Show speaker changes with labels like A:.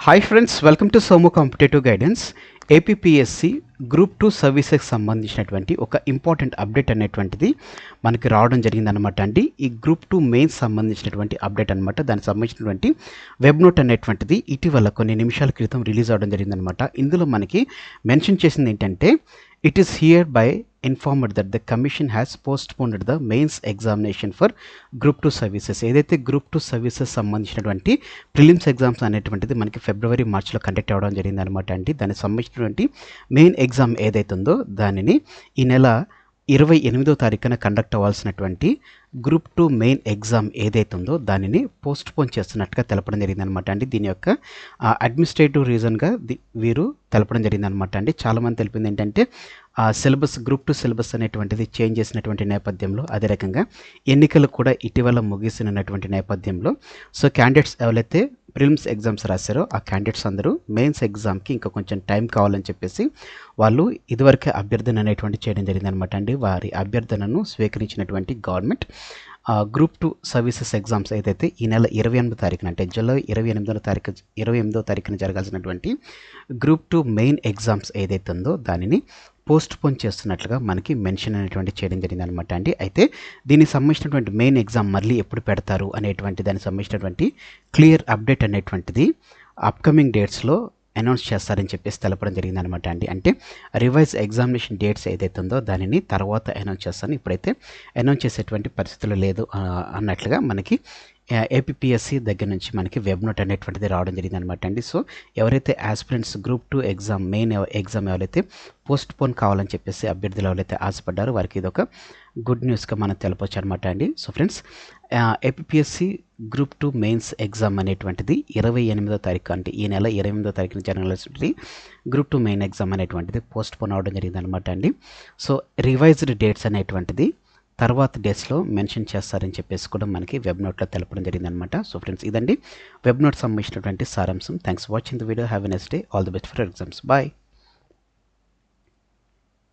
A: Hi friends welcome to Somo competitive guidance APSC group two services సంబంధించినటువంటి ఒక important update అనేటువంటిది మనకి రావడం జరిగిందనమాట అండి. ఈ గ్రూప్ టూ మెయిన్స్ సంబంధించినటువంటి అప్డేట్ అనమాట దానికి సంబంధించినటువంటి వెబ్ నోట్ అనేటువంటిది ఇటీవల కొన్ని నిమిషాల క్రితం రిలీజ్ అవడం జరిగిందనమాట ఇందులో మనకి మెన్షన్ చేసింది ఏంటంటే it is here by informed that the commission has postponed the mains examination for group two services ఏదైతే గ్రూప్ టూ సర్వీసెస్ సంబంధించినటువంటి ప్రిలిమ్స్ ఎగ్జామ్స్ అనేటువంటిది మనకి ఫిబ్రవరి మార్చిలో కండక్ట్ అవ్వడం జరిగింది అనమాట అండి. దానికి సంబంధించినటువంటి మెయిన్ ఎగ్జామ్ ఏదైతే ఉందో దానిని ఈ నెల ఇరవై ఎనిమిదో తారీఖున కండక్ట్ అవ్వాల్సినటువంటి గ్రూప్ టూ మెయిన్ ఎగ్జామ్ ఏదైతే ఉందో దానిని పోస్ట్ పోన్ చేస్తున్నట్టుగా తెలపడం జరిగిందనమాట అండి. దీని యొక్క అడ్మినిస్ట్రేటివ్ రీజన్గా వీరు తెలపడం జరిగిందనమాట అండి. చాలామంది తెలిపింది ఏంటంటే ఆ సిలబస్ గ్రూప్ టు సిలబస్ అనేటువంటిది చేంజ్ చేసినటువంటి నేపథ్యంలో అదే రకంగా ఎన్నికలు కూడా ఇటీవల ముగిసినటువంటి నేపథ్యంలో. సో క్యాండిడేట్స్ ఎవరైతే ప్రిలిమ్స్ ఎగ్జామ్స్ రాశారో ఆ క్యాండిడేట్స్ అందరూ మెయిన్స్ ఎగ్జామ్కి ఇంకా కొంచెం టైం కావాలని చెప్పేసి వాళ్ళు ఇదివరకే అభ్యర్థన అనేటువంటి చేయడం జరిగిందనమాట అండి. వారి అభ్యర్థనను స్వీకరించినటువంటి government group two services exams ఏదైతే ఈ నెల ఇరవై ఎనిమిదో తారీఖున అంటే జూలై ఇరవై ఎనిమిదో తారీఖు ఇరవై ఎనిమిదో తారీఖున జరగాల్సినటువంటి గ్రూప్ టూ మెయిన్ ఎగ్జామ్స్ ఏదైతే ఉందో దానిని పోస్ట్ పోన్ చేస్తున్నట్లుగా మనకి మెన్షన్ అనేటువంటి చేయడం జరిగింది అనమాట అండి. అయితే దీనికి సంబంధించినటువంటి మెయిన్ ఎగ్జామ్ మళ్ళీ ఎప్పుడు పెడతారు అనేటువంటి దానికి సంబంధించినటువంటి క్లియర్ అప్డేట్ అనేటువంటిది అప్కమింగ్ డేట్స్లో అనౌన్స్ చేస్తారని చెప్పేసి తెలపడం జరిగింది అనమాట అండి. అంటే రివైజ్ ఎగ్జామినేషన్ డేట్స్ ఏదైతే ఉందో దానిని తర్వాత అనౌన్స్ చేస్తాను ఇప్పుడైతే అనౌన్స్ చేసేటువంటి పరిస్థితులు లేదు అన్నట్లుగా మనకి ఏపీఎస్సి దగ్గర నుంచి మనకి వెబ్ నోట్ అనేటువంటిది రావడం జరిగింది అనమాట అండి. సో ఎవరైతే aspirants group two exam main exam ఎవరైతే పోస్ట్ పోన్ కావాలని చెప్పేసి అభ్యర్థులు ఎవరైతే ఆశపడ్డారో వారికి ఇది ఒక గుడ్ న్యూస్గా మనం తెలపచ్చు అనమాట అండి. So friends APSC group two mains exam అనేటువంటిది ఇరవై ఎనిమిదో తారీఖు అంటే ఈ నెల ఇరవై ఎనిమిదో తారీఖున జరగాల్సినటువంటి గ్రూప్ టూ మెయిన్ ఎగ్జామ్ అనేటువంటిది పోస్ట్ పోన్ అవడం జరిగింది అనమాట అండి. సో రివైజ్డ్ డేట్స్ అనేటువంటిది తర్వాత డేస్లో మెన్షన్ చేస్తారని చెప్పేసి కూడా మనకి వెబ్ నోట్లో తెలపడం జరిగిందనమాట. సో ఫ్రెండ్స్ ఇదండి. వెబ్ నోట్ సంబంధించినటువంటి సారాంశం. Thanks watching the video. Have a next day. All the best for exams. Bye.